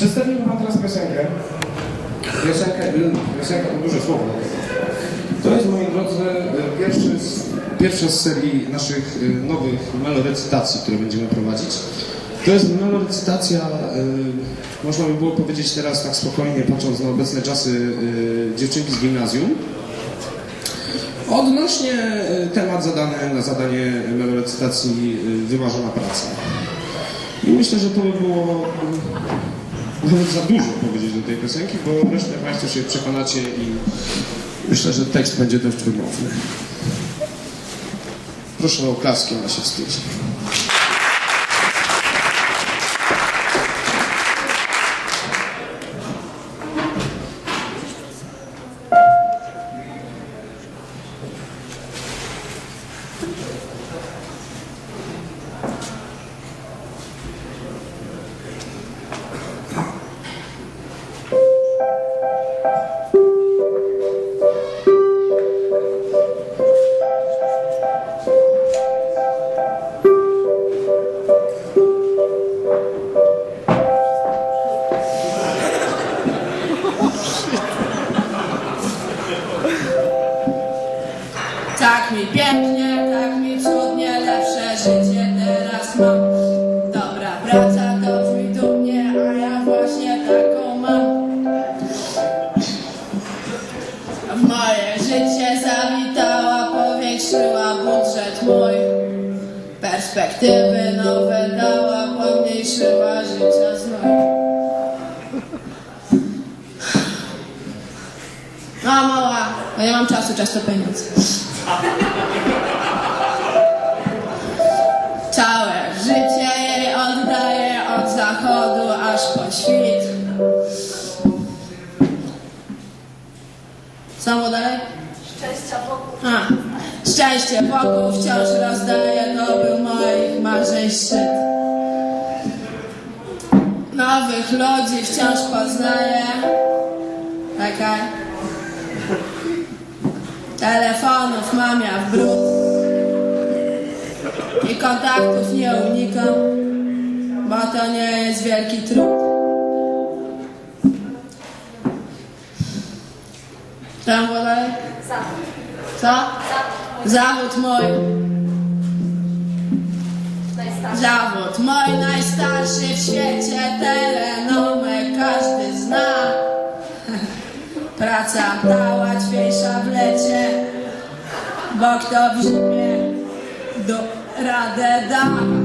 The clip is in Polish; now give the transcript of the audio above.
Przedstawimy wam teraz piosenkę. Piosenkę, piosenkę, to duże słowo. To jest, moi drodzy, pierwszy z, pierwsza z serii naszych y, nowych melorecytacji, które będziemy prowadzić. To jest melorecytacja, y, można by było powiedzieć teraz tak spokojnie, patrząc na obecne czasy, y, dziewczynki z gimnazjum. Odnośnie temat zadany na zadanie melorecytacji wymarzona praca. I myślę, że to by było y, nawet za dużo powiedzieć do tej piosenki, bo resztę Państwo się przekonacie i myślę, że tekst będzie dość wymowny. Proszę o oklaski, ona się wstydzi. Tak mi pięknie, tak mi cudnie, lepsze życie teraz mam. Dobra praca to brzmi dumnie, a ja właśnie taką mam. Moje życie zawitała, powiększyła budżet mój. Perspektywy nowe dała, pomniejszyła życia znój. No mała, bo nie mam czasu, czas to. Całe życie jej oddaję od zachodu aż po świt. Było dalej? Szczęścia wokół. A, szczęście wokół wciąż rozdaję, to był moich marzeń szczyt. Nowych ludzi wciąż poznaję. Czekaj. Telefonów mam ja w brud. I kontaktów nie unikam, bo to nie jest wielki trud. Tam? Zachód. Co? Zawód mój. Zawód mój najstarszy w świecie, telenomę każdy zna. Praca ta kto w do radę da.